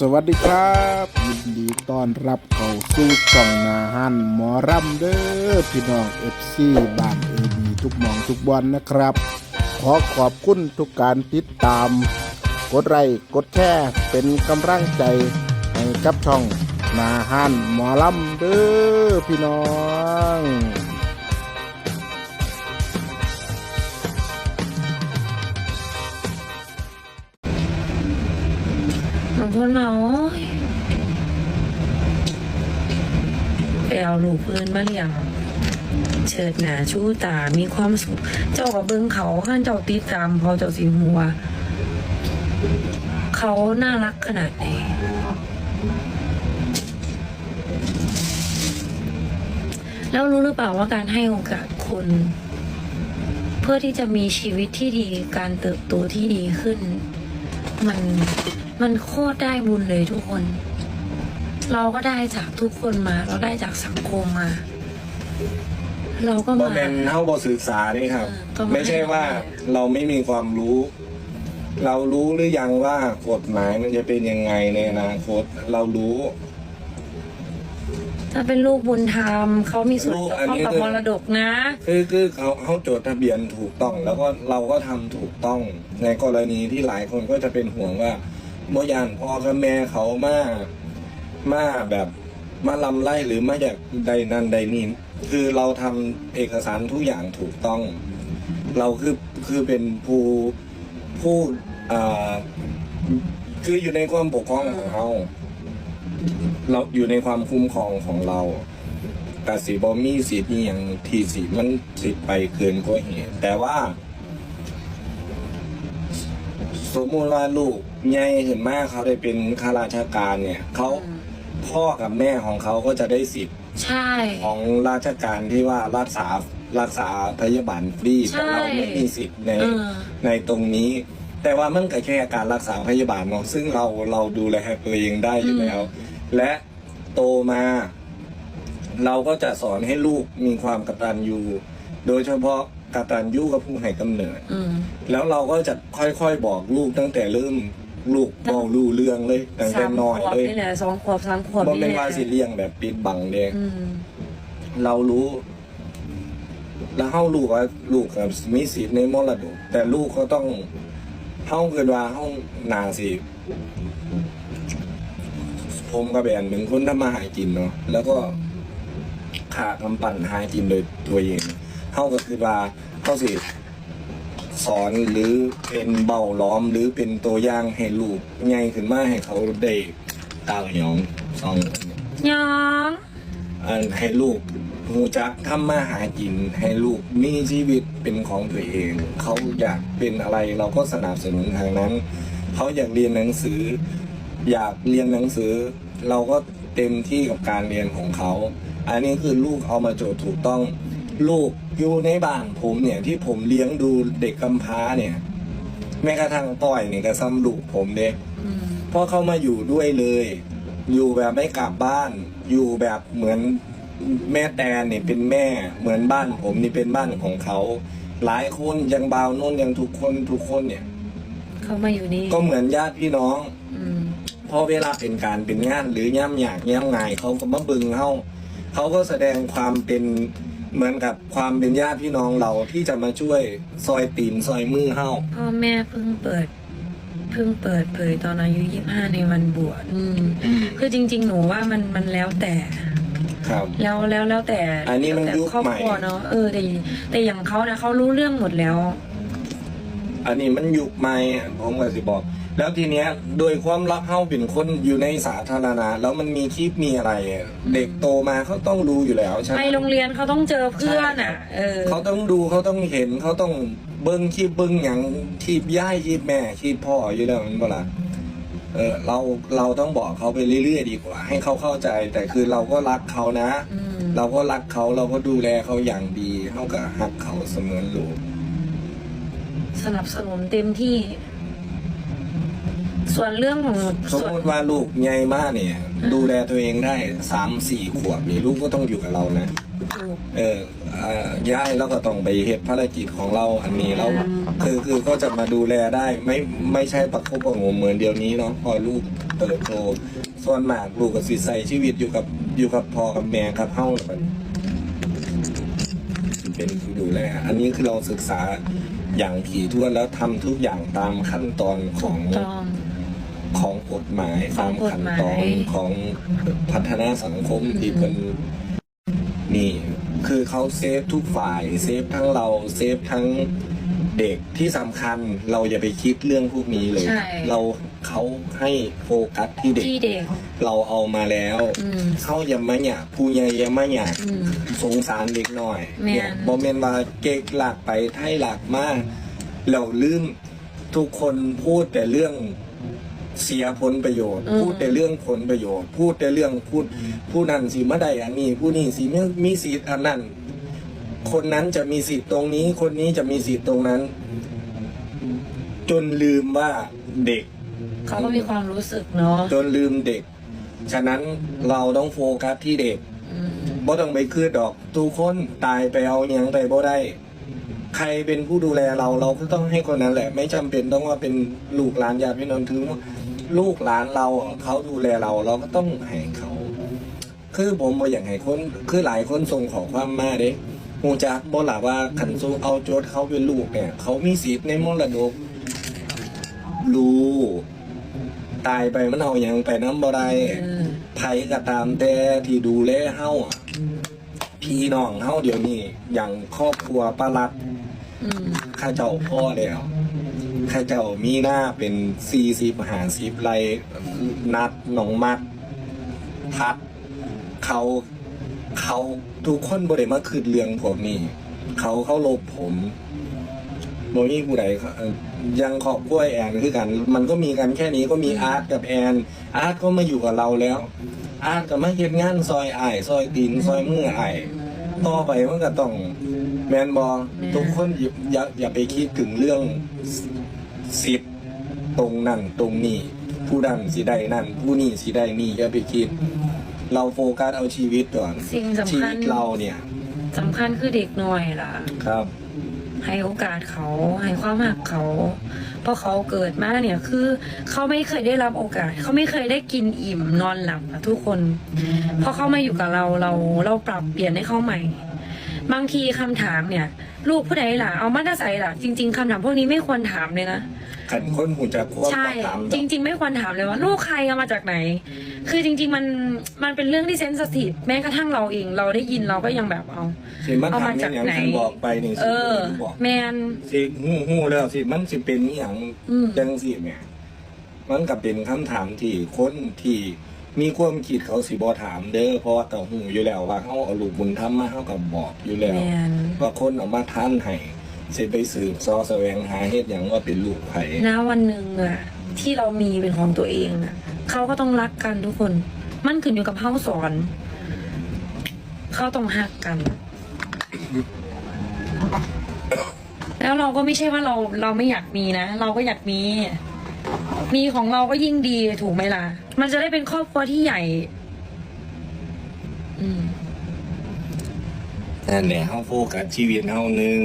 สวัสดีครับยินดีต้อนรับเข้าสู่ช่องนาฮันหมอรำเด้อพี่น้องเอฟซีบ้านเอบีทุกหมองทุกวันนะครับ ขอขอบคุณทุกการติดตาม กดไลค์กดแชร์เป็นกำลังใจให้กับช่องนาฮันหมอรำเด้อพี่น้อง บางคนมาโอ้ยไปเอาลูกปืนมาเลี้ยงเชิดหนาชูตา มีความสุข เจ้ากับเบิ้งเขาข้านเจ้าติดตามพอเจ้าสิหัว เขาน่ารักขนาดไหนแล้วรู้หรือเปล่าว่าการให้โอกาสคน เพื่อที่จะมีชีวิตที่ดี การเติบโตที่ดีขึ้น มันมันโคตรได้บุญเลยทุกคน เราก็ได้จากทุกคนมา เราได้จากสังคมมา เราก็บ่มาแม่นเฮาบ่ศึกษานี่ครับ เออก็ไม่ ไม่ใช่ว่าเราไม่มีความรู้ เรารู้หรือยังว่ากฎหมายมันจะเป็นยังไงในอนาคตเรารู้ ถ้าเป็นลูกบุญธรรมเขามีส่วนลูกเกี่ยวอันข้องนี้กับคือมรดกนะ คือคือเขาเขาจดทะเบียนถูกต้อง แล้วก็เราก็ทำถูกต้อง ในกรณีที่หลายคนก็จะเป็นห่วงว่าโมยานพ่อกับแม่เขามามาแบบมาลำไล่หรือมาจากใดนันใดนี่คือเราทำเอกสารทุกอย่างถูกต้อง เราคือคือเป็นผู้ผู้อ่าคืออยู่ในความปกครองของเรา เราอยู่ในความคุ้มครองของเราแต่สีบอมีสิทธิ์อหย่างที่สีมันสิทธิ์ไปเกินกว่าเหตุแต่ว่า สมมติว่าลูกใหญ่ขึ้นมากเขาได้เป็นข้าราชการเนี่ยเขาพ่อกับแม่ของเขาก็จะได้สิทธิ์ใช่ ของราชการที่ว่ารักษารักษาพยาบาลฟรีใช่แต่เราไม่มีสิทธิ์ในเออในตรงนี้ แต่ว่ามันก็แค่การรักษาพยาบาลเนาะซึ่งเราเราดูแลตัวเองได้อยู่แล้ว และโตมา เราก็จะสอนให้ลูกมีความกตัญญูโดยเฉพาะกตัญญูกับผู้ให้กำเนิด อืม แล้วเราก็จะค่อยๆบอกลูกตั้งแต่เริ่มลูกเบารู้เรื่องเลยตั้งแต่สามน้อยขวบเลยนี่แหละสองขวบสามขวบบ่นี่เป็นแหว่าละสิเลี้ยงแบบปิดบังเด็กอืม เรารู้ แล้วเฮาลูกว่าลูกกับมีสิทธิ์ในมรดกแต่ลูกก็ต้องเฮาเกิดว่าเฮานาสิ ผมกับแบนเป็นคนทำมาหากินเนาะแล้วก็ขาคำปั่นหากินโดยตัวเองเฮาก็คือว่าเฮาสิสอนหรือเป็นเบาล้อมหรือเป็นตัวอย่างให้ลูกใหญ่ขึ้นมาให้เขาได้ตาหยองสองคนเนี่ยย้องอันให้ลูกหูจักทำมาหากินให้ลูกมีชีวิตเป็นของตัวเอง เขาอยากเป็นอะไรเราก็สนับสนุนทางนั้น เขาอยากเรียนหนังสือ อยากเรียนหนังสือ เราก็เต็มที่กับการเรียนของเขา อันนี้คือลูกเอามาโจทย์ถูกต้อง ลูกอยู่ในบ้านผมเนี่ยที่ผมเลี้ยงดูเด็กกำพร้าเนี่ยแม้กระทั่งต้อยเนี่ยก็ซ้ำลูกผมเด็กอืมเพราะเขามาอยู่ด้วยเลย อยู่แบบไม่กลับบ้าน อยู่แบบเหมือนแม่แตนนี่เป็นแม่เหมือนบ้านผมนี่เป็นบ้านของเขา หลายคนยังบาวนุ่นยังทุกคนทุกคนเนี่ย เขามาอยู่นี่ก็เหมือนญาติพี่น้องอืม พอเวลาเป็นการเป็นงานหรือย่ำอยากย่ำงายเขาก็มาบึงเขาเขาก็แสดงความเป็นเหมือนกับความเป็นญาติพี่น้องเราที่จะมาช่วยซอยตีนซอยมือเขาพ่อแม่เพิ่งเปิดเพิ่งเปิดเผยตอนอายุยี่ห้าในวันบวชอืมคือจริง ๆ หนูว่ามันมันแล้วแต่ครับ แล้วแล้วแล้วแต่อันนี้มันแล้วแต่ยุคครอบใหม่ ครัวเนาะเออแต่แต่อย่างเขานะเขารู้เรื่องหมดแล้ว อันนี้มันยุคใหม่อะผมก็สิบอก แล้วทีเนี้ยโดยความรักเฮาเป็นคนอยู่ในสาธารณะแล้วมันมีคลิปมีอะไรอะเด็กโตมาเขาต้องรู้อยู่แล้วใช่ไหไปมโรงเรียนเขาต้องเจอเพื่อนอะเออเขาต้องดูเขาต้องเห็นเขาต้องเบิ้งคลิปเบิ้งอย่างคลิปย่ายคลิปแม่คลิปพ่ออยู่แล้วมันเปล่าเออเราเราต้องบอกเขาไปเรื่อยๆดีกว่า ให้เขาเข้าใจแต่คือเราก็รักเขานะอืมเราก็รักเขาเราก็ดูแลเขาอย่างดีเขาก็หักเขาเสมือนลูกสนับสนุนเต็มที่ ส่วนเรื่องของสมส่วนมติว่าลูกใหญ่มากเนี่ย ดูแลตัวเองได้สามสี่ขวบนี่ลูกก็ต้องอยู่กับเรานะถูกเอออ่าย้ายแล้วก็ต้องไปเหตุภารกิจของเราอันนี้แล้วคือคือก็จะมาดูแลได้ไม่ไม่ใช่ประคบประหงมเหมือนเดียวนี้เนาะพอลูกเติบโตส่วนมากลูกก็สิใส่ชีวิตอยู่กับอยู่กับพ่อกับแม่ครับเฮาแบบเป็นผู้ดูแลอันนี้คือเราศึกษาอย่างถี่ถ้วนแล้วทำทุกอย่างตามขั้นตอนของต้อง ของกฎหมายขอตางมกฎขั้นหมายตอนของพัฒนาสังคมที่เป็นนี่ คือเขาเซฟทุกฝ่ายเซฟทั้งเราเซฟทั้งเด็กที่สำคัญเราอย่าไปคิดเรื่องพวกนี้เลยใช่เราเขาให้โฟกัสที่เด็กที่เด็กเราเอามาแล้วอืมเขาอย่ามาหยาผู้ใหญ่อย่ามาหยาอืมสงสารเด็กหน่อยแม่นเนี่ยบอมเมนว่าเก๊กหลักไปไทยหลักมาก เราลืมทุกคนพูดแต่เรื่อง เสียผลประโยชน์ พูดแต่เรื่องผลประโยชน์ พูดแต่เรื่องพูดผู้นั้นสิมาได้อันนี้ ผู้นี้สิมีมีสิทธิ์อันนั้น คนนั้นจะมีสิทธิ์ตรงนี้ คนนี้จะมีสิทธิ์ตรงนั้น จนลืมว่าเด็ก เขาก็มีความรู้สึกเนาะจนลืมเด็ก ฉะนั้นเราต้องโฟกัสที่เด็กอืมบ่ต้องไปคืดดอกทุกคนตายไปเอาอยังไปบ่ได้ ใครเป็นผู้ดูแลเราเราก็ต้องให้คนนั้นแหละ ไม่จำเป็นต้องว่าเป็นลูกหลานญาติพี่น้องถือว่า ลูกหลานเราเขาดูแลเราเราก็ต้องให้เขา คือผมบ่อยากให้คนคือหลายคนส่งขอความมาเด้ฮูจักบ่ล่ะว่าขันสู้เอาโจทย์เขาเป็นลูกเนี่ย เขามีสิทธิ์ในมรดกรู้ตายไปมันเอาหยังไปน้ำบ่ได้เออไผก็ตามแต่ที่ดูแลเฮาอะพี่น้องเฮาเดี๋ยวนี้อย่างครอบครัวป้ารัดอืมข้าเจ้าพ่อแล้ว ข้าเจ้ามีหน้าเป็นสี่สิบหาสิบไรนัดหนองมัดทัด เขาเขาทุกคนบริมาคืดเรื่องผมนี่ เขาเขาลบผมโมนี่ผู้ใดเขาเอ่อยังขอบกล้วยแอนคือกัน มันก็มีกันแค่นี้ก็มีอาร์ตกับแอน อาร์ตก็มาอยู่กับเราแล้ว อาร์ตก็มาเฮ็ดงานซอยอ้ายซอยตีนซอยมืออ้ายต่อไปมันก็ต้องแมนบอทุกคนอย่าอย่าอย่าไปคิดถึงเรื่อง สิทธิ์ตรงนั่นตรงนี้ ผู้ดันสิได้นั่น ผู้นี่สิได้นี่อย่าไปคิด เราโฟกัสเอาชีวิตก่อนสิ่งสำชีคัญวิตเราเนี่ยสำคัญคือเด็กหน่อยล่ะ ครับ ให้โอกาสเขาให้ความหักเขา เพราะเขาเกิดมาเนี่ยคือเขาไม่เคยได้รับโอกาส เขาไม่เคยได้กินอิ่มนอนหลับอะทุกคนพอเขามาอยู่กับเราเราเราปรับเปลี่ยนให้เขาใหม่ บางทีคำถามเนี่ย ลูกผู้ใดล่ะเอามาตรใส่ล่ะ จริง ๆคำถามพวกนี้ไม่ควรถามเลยนะ ขันคนหูจะควบใช่ ตามจริง ๆ ไม่ควรถามเลยว่าลูกใครเอามาจากไหน คือจริง ๆ มันมันเป็นเรื่องที่เซนสทีฟแม้กระทั่งเราเอง เราได้ยินเราก็ยังแบบเอา สิมันเอามาทำอจากย่างไหนที่บอกไปนี่เอสิอ บอกแมน สิหูหูแล้วสิมันสิเป็นอหย่างอืม จังสิแหม่มันก็เป็นคำถามที่คนที่ มีความคิดเขาสิบ่ถามเด้อเพราะว่าต่อหูอยู่แล้วว่าเขาเอาลูกบุญธรรมมาเขาก็บอกอยู่แล้วแมนว่าคนเออกมาท่านให้สิไปสืบซอแสวงหาเหตุอย่างว่าเป็นลูกไผ่ณวันหนึ่งอะที่เรามีเป็นของตัวเองอะเขาก็ต้องรักกันทุกคน มันขึ้นอยู่กับเฮาสอน เขาต้องหักกัน แล้วเราก็ไม่ใช่ว่าเราเราไม่อยากมีนะ เราก็อยากมี มีของเราก็ยิ่งดีถูกไหมล่ะ มันจะได้เป็นครอบครัวที่ใหญ่ อืมนั่นแหละเขาโฟกัสชีวิตเขาหนึ่ง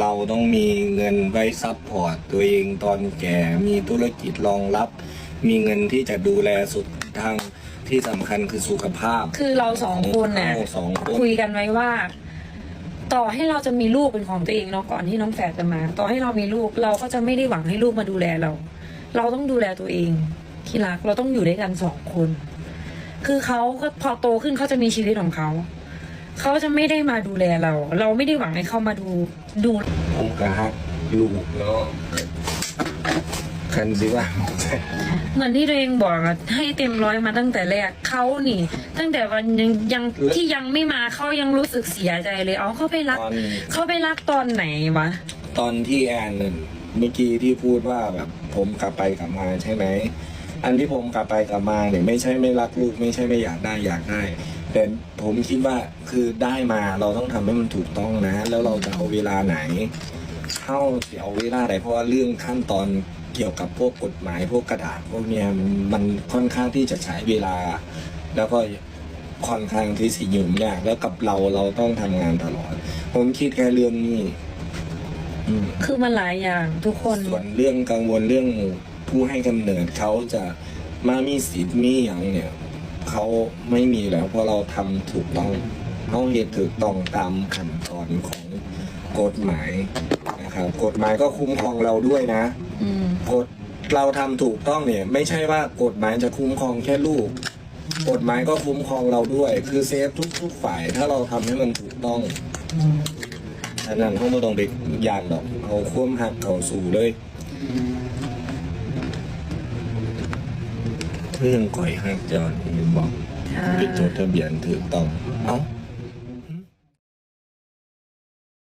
เราต้องมีเงินไว้ซัพพอร์ตตัวเองตอนแก่ มีธุรกิจรองรับ มีเงินที่จะดูแลสุดทางที่สำคัญคือสุขภาพคือเราสองคนน่ะเราสองคนคุยกันไว้ว่า ต่อให้เราจะมีลูกเป็นของตัวเองเนาะก่อนที่น้องแฝดจะมา ต่อให้เรามีลูกเราก็จะไม่ได้หวังให้ลูกมาดูแลเรา เราต้องดูแลตัวเอง ที่รักเราต้องอยู่ด้วยกันสองคน คือเขาก็พอโตขึ้นเขาจะมีชีวิตของเขา เขาจะไม่ได้มาดูแลเรา เราไม่ได้หวังให้เขามาดูดูผมก็ฮักลูกเนาะคันสิว่าเหมือนที่ตัวเองบอกอะให้เต็มร้อยมาตั้งแต่แรกเขานี่ ตั้งแต่วันยังยังที่ยังไม่มาเขายังรู้สึกเสียใจเลยเอาเขาไปรักตอนเขาไปรักตอนไหนวะ ตอนที่แอนน่ะ เมื่อกี้ที่พูดว่าแบบผมกลับไปกลับมาใช่ไหมอันที่ผมกลับไปกลับมาเนี่ยไม่ใช่ไม่รักลูกไม่ใช่ไม่อยากได้อยากได้ แต่ผมคิดว่าคือได้มาเราต้องทำให้มันถูกต้องนะ แล้วเราจะเอาเวลาไหนเข้าจะเอาเวลาไหนเพราะว่าเรื่องขั้นตอนเกี่ยวกับพวกกฎหมายพวกกระดาษพวกเนี้ยมันค่อนข้างที่จะใช้เวลา แล้วก็ค่อนข้างที่สิยุ่งยากแล้วกับเราเราต้องทำงานตลอด ผมคิดแค่เรื่องนี้ อืม คือมันหลายอย่างทุกคน ส่วนเรื่องกังวลเรื่องผู้ให้กำเนิดเขาจะมามีสิทธิ์มีอย่างเนี่ยเขาไม่มีแล้วเพราะเราทำถูกต้องเขาเหตุถูกต้องตามขั้นตอนของกฎหมายนะครับกฎหมายก็คุ้มครองเราด้วยนะ อืม กฎเราทำถูกต้องเนี่ย ไม่ใช่ว่ากฎหมายจะคุ้มครองแค่ลูก กฎหมายก็คุ้มครองเราด้วย คือเซฟทุก ๆ ฝ่ายถ้าเราทำให้มันถูกต้อง ฉะนั้นเขาไม่ต้องไปยานหรอกเอาควมหักเขาสู่เลยเรื่องก่อยหักจอนบอกใช่ไปจดทะเบียนถูกต้อง เอ้า